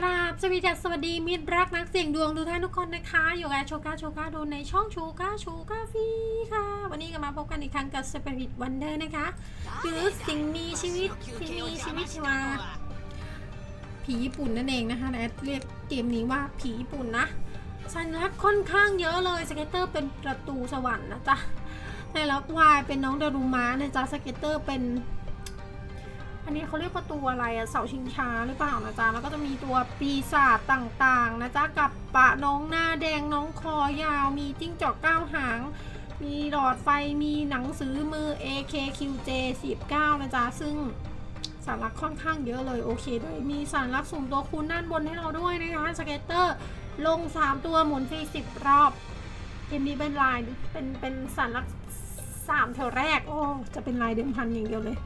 กราบสวัสดีสวัสดีมิตรรักนักเสี่ยงดวงทุกท่านทุกคนนะคะอยู่กับโชก้าโชก้าดูในช่องโชก้าโชก้าฟีค่ะ วันนี้ก็มาพบกันอีกครั้งกับ Spirit Wonder นะคะหรือสิ่งมีชีวิตที่มีชีวิตชีวาผีญี่ปุ่นนั่นเองนะคะแอดเรียกเกมนี้ว่าผีญี่ปุ่นนะสัญลักษณ์ค่อนข้างเยอะเลยสเก็ตเตอร์เป็นประตูสวรรค์นะจ๊ะในลักวายเป็นน้องดารุมะนะจ๊ะสเก็ตเตอร์เป็น อันนี้เขาเรียกประตูอะไรอะเสาชิงช้าหรือเปล่านะจ๊ะแล้วก็จะมีตัวปีศาจต่างๆนะจ๊ะกับปะน้องหน้าแดงน้องคอยาว มีจิ้งจอกเก้าหาง มีหลอดไฟมีหนังสือมือ AKQJ 19นะจ๊ะซึ่งสารลักค่อนข้างเยอะเลยโอเคด้วยมีสารลักสุ่มตัวคูณด้านบนให้เราด้วยนะคะสเก็ตเตอร์ลง 3 ตัวหมุนฟรี10 รอบเกมนี้เป็นลายเป็นเป็นสารลักสามแถวแรกโอ้จะเป็นลายเดิมพันอย่างเดียวเลย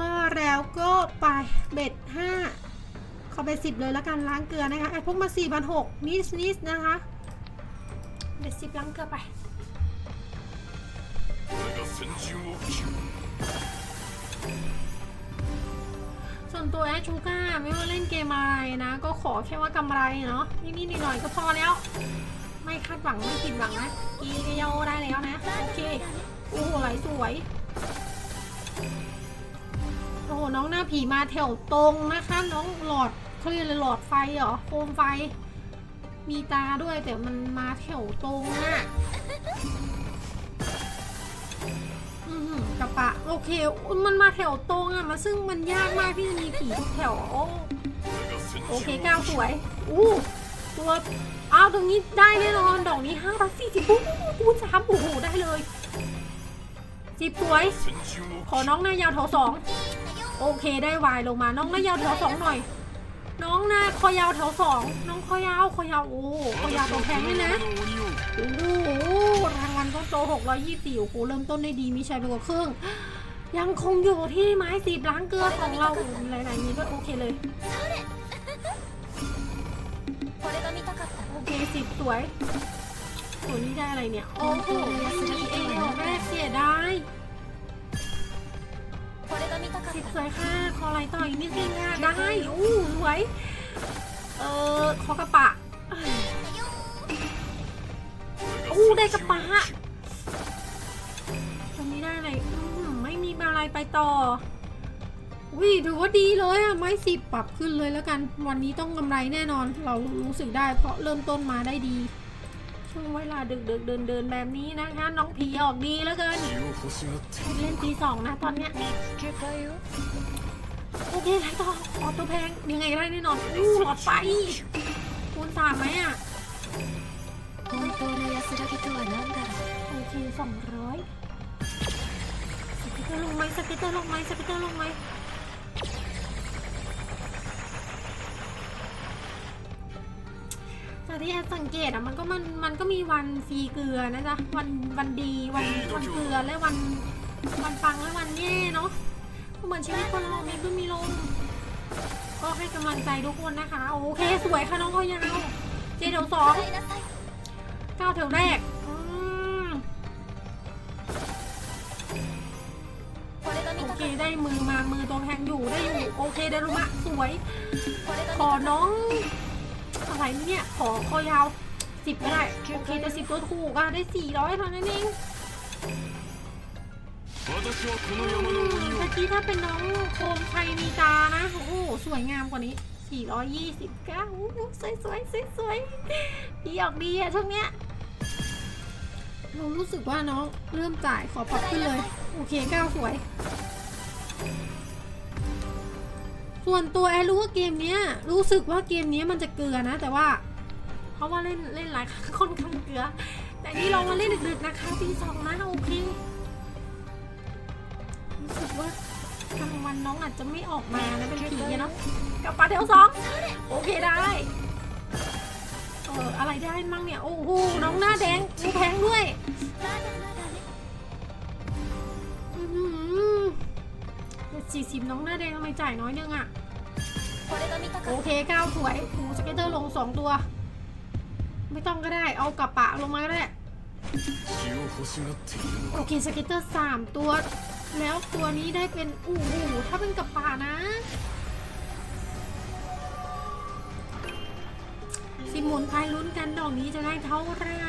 ล่อแล้วก็ไปเบ็ดห้าขอเบ็ดสิบเลยแล้วกันล้างเกลือนะคะไอพวกมาสี่พันหกนิสนิสนะคะเบ็ดสิบล้างเกลือไปส่วนตัวแอชูก้าไม่ว่าเล่นเกมอะไรนะ ก็ขอแค่ว่ากำไรเนาะนิดๆหน่อยๆก็พอแล้ว ไม่คาดหวังไม่ผิดหวังนะกีเดียได้แล้วนะ โอเค โอ้โหไหลสวย น้องหน้าผีมาแถวตรงนะคะ น้องหลอดเคาเรียกอะไหลอดไฟเหรอโคมไฟ มีตาด้วยแต่มันมาแถวตรงอะกระปะโอเค มันมาแถวตรงอะมาซึ่งมันยากมากที่จะมีผีทุกแถว โอเคก้าวสวย อู้ตัวอ้าวตรงนี้ได้แน่นอนดอกนี้ห้าร้อยสี่สิบปุ๊บปุ๊บสามโอ้โหได้เลยจีบสวย ขอน้องหน้ายาวแถวสอง โอเคได้วายลงมา น้องน่ายาวแถวสองหน่อย น้องน่าคอยาวแถวสองน้องคอยาวคอยาวโอ้คอยาวตัวแข็งเลยนะโอ้โหรางวัลก็โตหกร้อยยี่สิบโอ้เริ่มต้นได้ดีมีชัยไปกว่าครึ่งยังคงอยู่ที่ไม้สีบล้างเกลือของเราหลายๆนี้ก็โอเคเลยโอเคสิบสวยโหนี่ได้อะไรเนี่ยโอ้โหมีเอเอลแม่เสียได้ สิบสวยค่ะ คอไหลต่ออีกนิดนึงอะ ได้ อู้สวย เอ่อคอกระปะอู้ได้กระปะตรงนี้ได้อะไรไม่มีอะไรไปต่อวิถือว่าดีเลยอะไม่สิบปรับขึ้นเลยแล้วกัน วันนี้ต้องกำไรแน่นอน เรารู้สึกได้เพราะเริ่มต้นมาได้ดี ช่งเวลาดึกๆเดินเดินแบบนี้นะคะ น้องผีออกดีแล้วเกินเล่นตีสองนะตอนเนี้ยโอเคไรต่อออตัวแพงยังไงได้แน่นอนอู้หลอดไฟคุณสามไหมอะโอเคสองร้อยสเก็เตอร์ลงไหมสเก็เตอร์ลงไหมสเก็เตอร์ลงไหม จากที่แอดสังเกตอะมันก็มันมันก็มีวันฟีเกลือนะจ๊ะวันวันดีวันวันเกลือและวันวันฟังและวันแย่เนาะเหมือนชีวิตคนเรามีขึ้นมีลงก็ให้กำลังใจทุกคนนะคะ โอเคสวยค่ะน้องพยาวเจเดี๋วสองเก้าแถวแรกโอเคได้มือมามือตัวแทงอยู่ได้อยู่ โอเคเดรุมะสวย ขอน้อง อะไรเนี่ย ขอคอยาวสิบก็ได้ โอเคแต่สิบตัวถูกอะ ได้สี่ร้อยเท่านั้นเองเมื่อกี้ถ้าเป็นน้องโคมไทยมีตานะ โอ้สวยงามกว่านี้ 429สวยสวยสวยสวยดีออกดีอะช่วงเนี้ยเรารู้สึกว่าน้องเริ่มจ่ายขอปรับขึ้นเลย โอเคเก้าสวย ส่วนตัวแอรู้ว่าเกมเนี้ยรู้สึกว่าเกมเนี้ยมันจะเกลือนะ แต่ว่าเพราะว่าเล่นเล่นหลายค่อนข้างเกลือ แต่นี่เรามาเล่นดึกๆนะคะตีสองนะโอเครู้สึกว่ากลางวันน้องอาจจะไม่ออกมานะเป็นผีเนาะกับปลาเทลสองโอเคได้เอออะไรได้มั่งเนี่ยโอ้โหน้องหน้าแดงมีแพงด้วยสี่สิบน้องหน้าแดงทำไมจ่ายน้อยยังอะ โอเคก้าวสวยหูสเก็ตเตอร์ลงสองตัว ไม่ต้องก็ได้เอากระปะลงมาก็ได้ โอเคสเก็ตเตอร์สามตัว แล้วตัวนี้ได้เป็นอู้หูถ้าเป็นกระปะนะสิมุนไปลุ้นกันดอกนี้จะได้เท่าไหร่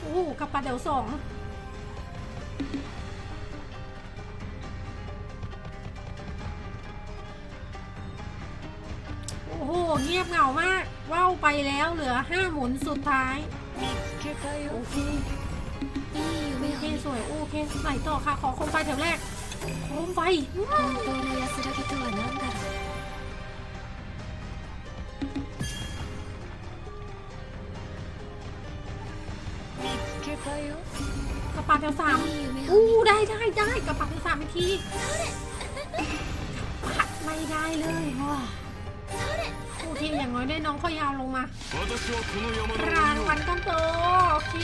โอ้กระปะเดี๋ยวสอง เหงามากว่าวไปแล้วเหลือห้าหมุนสุดท้ายโอเคโอเคสวยโอเคใส่ต่อค่ะขอโคมไฟแถวแรกโคมไฟกระปาแถวสามอู้ได้ได้ได้กระปาแถวสามอีกทีกระไม่ได้เลยว่ะ โอเคอย่างน้อยได้น้องข้อยาวลงมารางวันก้อนโตโอเค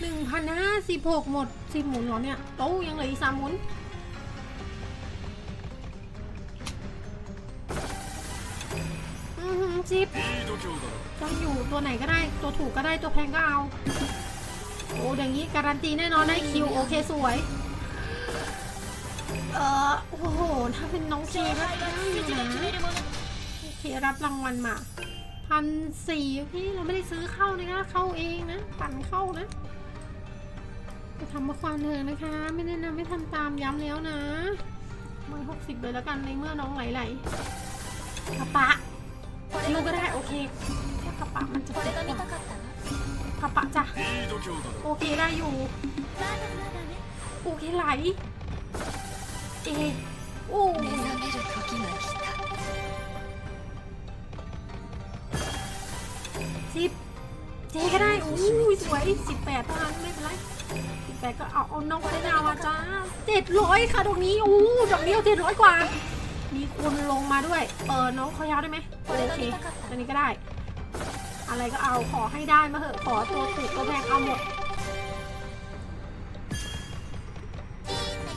หนึ่งพันห้าสิบหกหมดสิบหมุนหรอเนี่ยโต้ยังเหลืออีกสามหมุนอืมจิ๊บต้องอยู่ตัวไหนก็ได้ตัวถูกก็ได้ตัวแพงก็เอา โอ้อย่างนี้การันตีแน่นอนได้คิวโอเคสวย เออโอ้โห ถ้าเป็นน้องซีก็ได้อยู่นะ เครับรางวัลมาพันสี่พี่เราไม่ได้ซื้อเข้านะคะ เข้าเองนะปั่นเข้านะจะทำมาความเถองนะคะ ไม่แนะนำไม่ทำตามย้ำแล้วนะมันหกสิบเลยแล้วกันในเมื่อน้องไหลไหลกระปะเลิกก็ได้โอเคแค่กระปะมันจะเป็นกระปะจ้ะโอเคได้อยู่โอเคไหลเอโอ้ สิบเจก็ได้อู้ยสวยสิบแปดเท่านั้นไม่เป็นไรสิบแปดก็เอาเอาน้องไปดาวาจ้าเจ็ดร้อยค่ะดอกนี้อู้ดอกนี้เอเจ็ดร้อยกว่า มีคนลงมาด้วย เออน้องเขายาวได้ไหมโอเคอันนี้ก็ได้ อะไรก็เอาขอให้ได้มาเถอะขอตัวถูกตัวแพงเอาหมด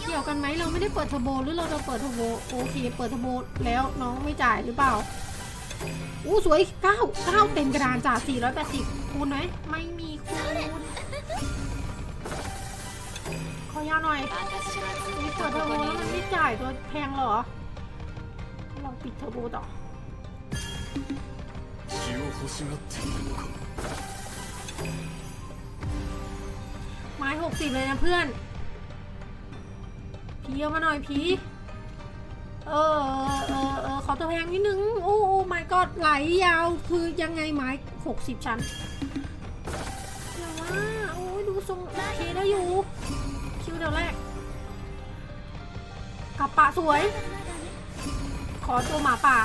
เกี่ยวกันไหมเราไม่ได้เปิดเทอร์โบหรือเราจะเปิดเทอร์โบโอเคเปิดเทอร์โบแล้วน้องไม่จ่ายหรือเปล่า อู้สวยเก้าเก้าเต็มกระดานจ่าสี่ร้อยแปดสิบคูณไหมไม่มีคูณขอยาหน่อยมีเปิดเทอร์โบแล้วมันไม่จ่ายตัวแพงเหรอ ลองปิดเทอร์โบต่อไม้หกสิบเลยนะเพื่อน พีเอามาหน่อยพี เออเออเออขอตัวแพงนิดนึง โอ้โอ้ my god ไหลยาวคือยังไงไม้หกสิบชั้นอย่าว่าโอ้ยดูทรงโอเคได้อยู่ คิวเดียวแรกกับป่าสวย ขอตัวหมาป่า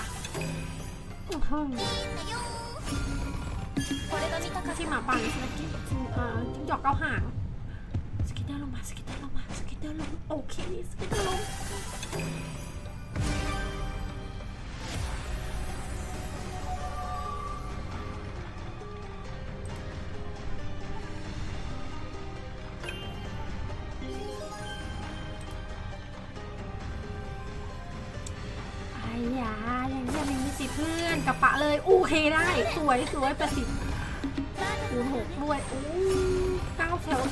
ที่หมาป่านี่สกิทจิ้งจอกเก้าหางสกิตเตอร์ลงมาสกิตเตอร์ลงมาสกิตเตอร์ลงโอเคสกิตเตอร์ลง วยสวยประสิทธิ์คูหกด้วยอู้เก้าแถว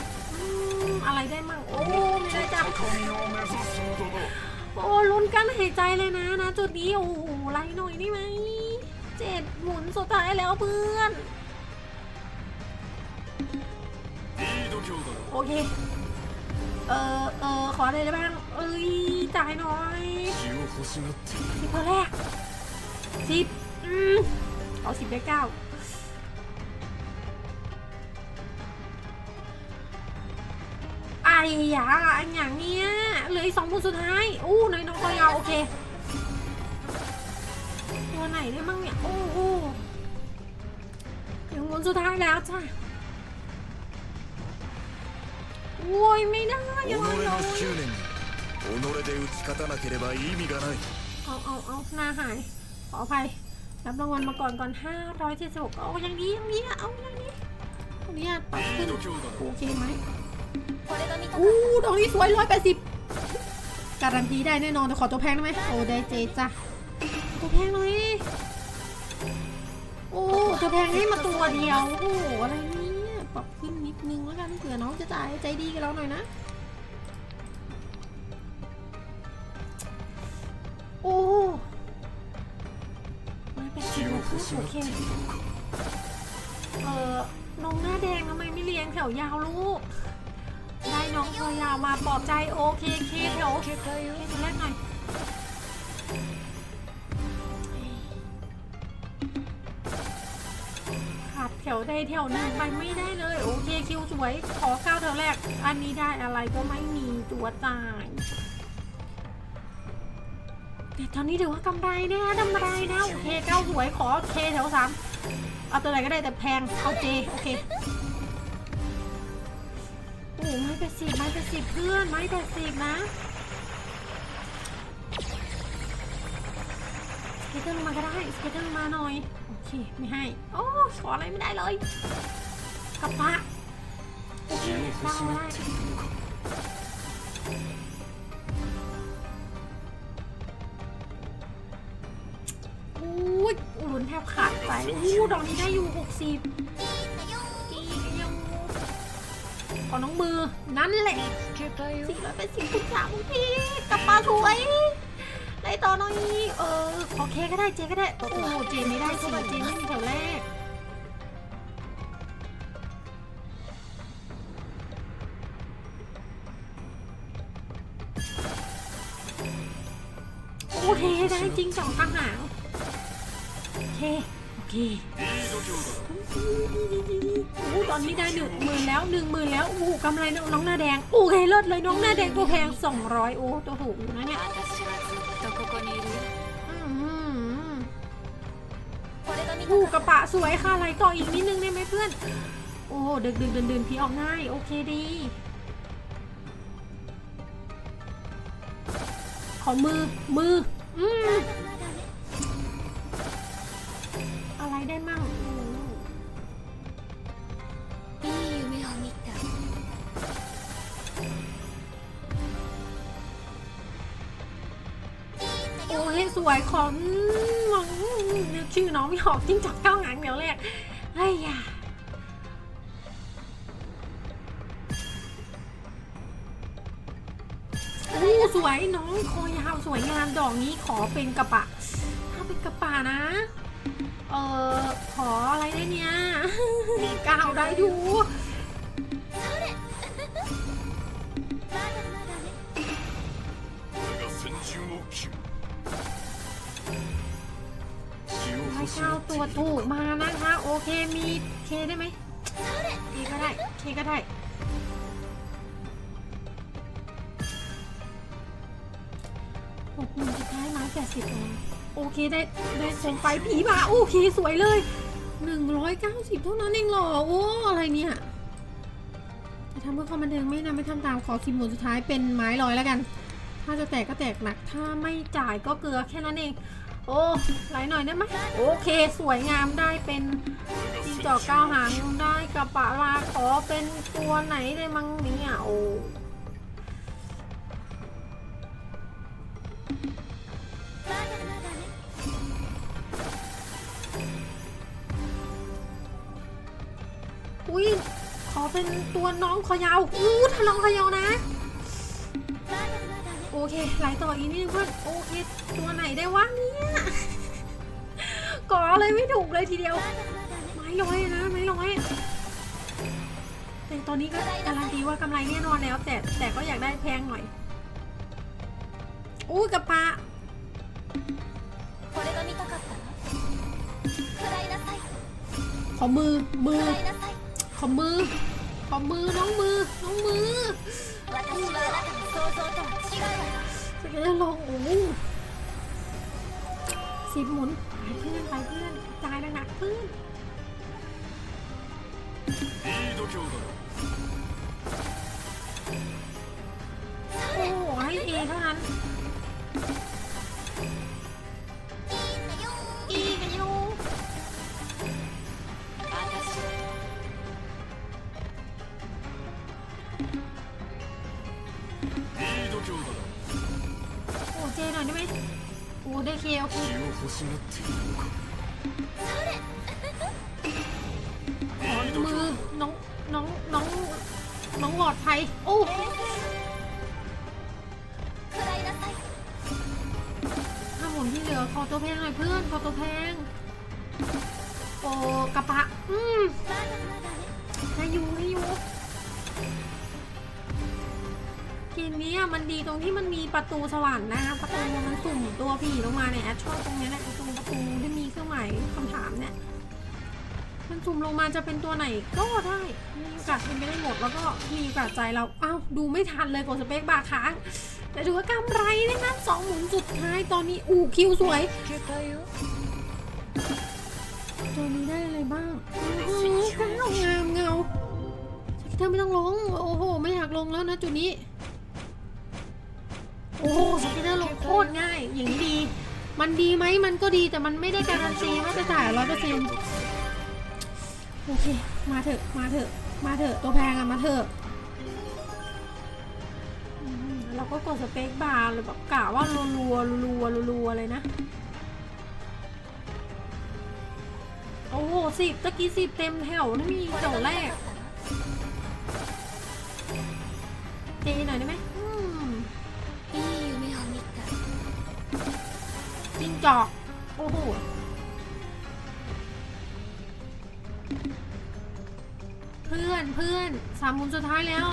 อะไรได้มั่งโอ้ไม่ได้จ้าโอ้ลุ้นกั้นหายใจเลยนะนะ จุดนี้โอ้โหไรหน่อยนี่ไหมเจ็ดหมุนสุดท้ายแล้วเพื่อนโอเค เออเออขออะไรได้บ้าง เอ้ยจ่ายหน่อยสิบตัวแรกสิบอืม เอาสิบได้เก้าไอ้ยาอันอย่างเนี้ยเหลืออีกสองหมุนสุดท้าย อู้น้อยน้องก็ยาวโอเค ตัวไหนได้บ้างเนี่ย โอ้โหถึงหมุนสุดท้ายแล้วจ้ะโอ้ยไม่ได้ยังไงเลย 念に己で打ち勝たなければ意味がない เอาเอาเอาหน้าหาย ขออภัย รับรางวัลมาก่อนก่อน576เอาอย่างนี้อย่างนี้เอาอย่างนี้อย่านี้ปัดขึ้นโอเคไหมอู้ดอกนี้สวย180การันตีได้แน่นอนแต่ขอตัวแพงได้ไหมโอ้ได้เจจ้ะตัวแพงเลยโอ้ตัวแพงให้มาตัวเดียวโอ้โหอะไรเนี่ยปรับขึ้นนิดนึงแล้วกันเผื่อน้องจะจ่ายใจดีกับเราหน่อยนะโอ้ โอเคเออน้องหน้าแดงทำไมไม่เรียงแถวยาวลูก ได้น้องเถวยาวมาปลอบใจโอเคเคแถวเคแถวล่นหน่อยขาดแถวใดแถวหนึ่งไปไม่ได้เลย โอเคคิวสวย ขอเก้าแถวแรก อันนี้ได้อะไรก็ไม่มีตัวจ่าย ตอนนี้ถือว่ากำไรนะกำไรนะโอเคเก้าสวยขอโอเคแถวสามเอาตัวไหนก็ได้แต่แพงเอาเจโอเคโอ้ไม้แปดสิบไม้แปดสิบเพื่อนไม้แปดสิบนะสเก็ตเตอร์ลงมาก็ได้สเก็ตเตอร์ลงมาหน่อยโอเคไม่ให้โอ้ขออะไรไม่ได้เลยกระปะโอเคม่ได้ายอู้ดอกนี้ได้อยู่หกสิบก่ขอน้องมือ นั่นแหละสิบแล้วเป็นสิบงทุกอย่างพี่กับปลาถุยไรต่อน้องนี้เออโอเคก็ได้เจก็ได้โอ้เจไม่ได้เพราะว่าเจไม่มีแถวแรกโอเคได้จริงสองทหารโอเค ที่อ้ตอนนี้ได้หนึ่งหมื่นแล้วหนึ่งหมื่นแล้วอู้กำไรน้องหน้าแดงอู้ไงเลดเลยน้องหน้าแดงตัวแพงสองร้อยโอ้ตัวหูนะเนี่ยอู้กระปะสวยค่ะไรต่ออีกนิดนึงได้ไหมเพื่อน โอ้ดึกดึกเดินเดินพีออกง่าย โอเคดี ขอมือมือ อืม อะไรได้มั่งโอ้ยสวยของมองนึกชื่อน้องไม่ออกจิ้งจับเก้าหางเดี๋ยวเลยไอ้ยาโอ้สวยน้องคอยาวสวยงามดอกนี้ขอเป็นกระปะถ้าเป็นกระปะนะ เออขออะไรได้เนี่ยกาวได้อยู่เก้าตัวถูกมานะคะ โอเคมีเคได้ไหมเคก็ได้เคก็ได้หกหมื่นสุดท้ายไม้แปดสิบเอง โอเคได้ได้โคมไฟผีมาโอเคสวยเลยหนึ่งร้อยเก้าสิบเท่านั้นเองเหรอ โอ้ อะไรเนี่ยจะทำเพื่อความบันเทิงไม่นะไม่ทำตามขอคิมหมุนสุดท้ายเป็นไม้ลอยแล้วกัน ถ้าจะแตกก็แตกหนัก ถ้าไม่จ่ายก็เกลือแค่นั้นเอง โอ้ไหลหน่อยได้ไหมโอเค สวยงามได้เป็นจิงจอกเก้าหางได้กระปะลาขอเป็นตัวไหนได้มั้งเนี่ยโอ้ เป็นตัวน้องคอยาวอู้ทะลองคอยาวนะ โอเคไหลต่ออีกนิดนึงเพื่อนโอเคตัวไหนได้วะเนี่ยก่อเลยไม่ถูกเลยทีเดียว ไม้ร้อยนะไม้ร้อยแต่ตอนนี้ก็การันตีว่ากำไรแน่นอนแล้ว แต่แต่ก็อยากได้แพงหน่อยอู้กระปะขอมือมือขอมือ ขอมือ น้องมือ น้องมือ 私はあなたの想像とは違うわ จะได้ลองโอ้โหสิบหมุนไปเพื่อนไปเพื่อนจ่ายหนักๆเพื่อน いい度胸だろ โอ้โหให้เอเท่านั้น 欲しがっているのか ขอ いい度 มื 胸 อ น้อง น้อง น้อง น้องหลอดไทย โอ้ 食らいなさい ถ้าหมุนที่เหลือขอตัวแพงหน่อยเพื่อน ขอตัวแพง โอ้กระปะ อืมให้อยู่ให้อยู่ ย นี้มันดีตรงที่มันมีประตูสว่าค์นะคะประตูมันสุ่มตัวผีลงมาในแอชชอบตรงนี้แหละประตูประตูที่มีเครื่องหมายคำถามเนี่ยมันสุ่มลงมาจะเป็นตัวไหนก็ได้มีโอกาสเป็นไปได้หมดแล้วก็มีโอกาสใจเราอ้าวดูไม่ทันเลยกดสเปคบาค้างแต่ถือว่ากำไรนะคะสองหมุนสุดท้ายตอนนี้อู่คิวสวยตอนนี้ได้อะไรบ้างเก้างามเงาเธอไม่ต้องลง โอ้โห ไม่อยากลงแล้วนะจุดนี้ โอ้โหสกิเตอร์ลงโคตรง่าย อย่างนี้ดี มันดีไหมมันก็ดีแต่มันไม่ได้การันตีว่าจะจ่ายร้อยเปอร์เซ็นต์โอเค มาเถอะ มาเถอะ มาเถอะ ตัวแพงอะมาเถอะเราก็กดสเปคบาร์เลยแบบกะว่ารัวๆรัวรัวเลยนะ โอ้โหสิบตะกี้สิบเต็มแถวนี่มีแถวแรกามหมุนสุดท้ายแล้ว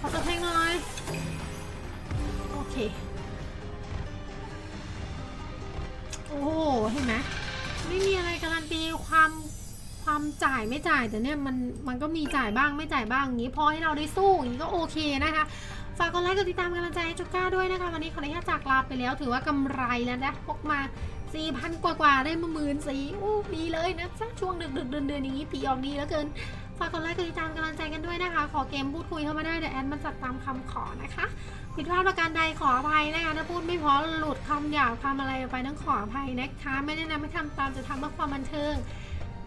ขอตัวเพลงหน่อย โอเค โอ้โหเห็นไหมไม่มีอะไรการันตีความความจ่ายไม่จ่ายแต่เนี่ยมันมันก็มีจ่ายบ้างไม่จ่ายบ้างอย่างนี้พอให้เราได้สู้อย่างนี้ก็โอเคนะคะฝากกดไลค์กดติดตามกำลังใจให้จุก้าด้วยนะคะ วันนี้ขออนุญาตจากลาไปแล้ว ถือว่ากำไรแล้วนะพกมา 4,000 กว่ากว่าๆได้มาหมื่นสี่อู้ดีเลยนะช่วงดึกดึกเดือนเดือนๆอย่างนี้ปีออกดีแล้วเกิน ฝากกดไลค์กดติดตามกำลังใจกันด้วยนะคะ ขอเกมพูดคุยเข้ามาได้เดี๋ยวแอดมันจัดตามคำขอนะคะผิดพลาดประการใดขออภัยนะคะถ้าพูดไม่พอหลุดคำหยาบคำอะไรออกไปต้องขออภัยนะคะ ไม่แนะนำให้ทำตามจะทำเพื่อความบันเทิง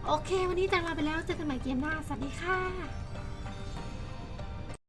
โอเค วันนี้จากลาไปแล้วเจอกันใหม่เกมหน้า สวัสดีค่ะ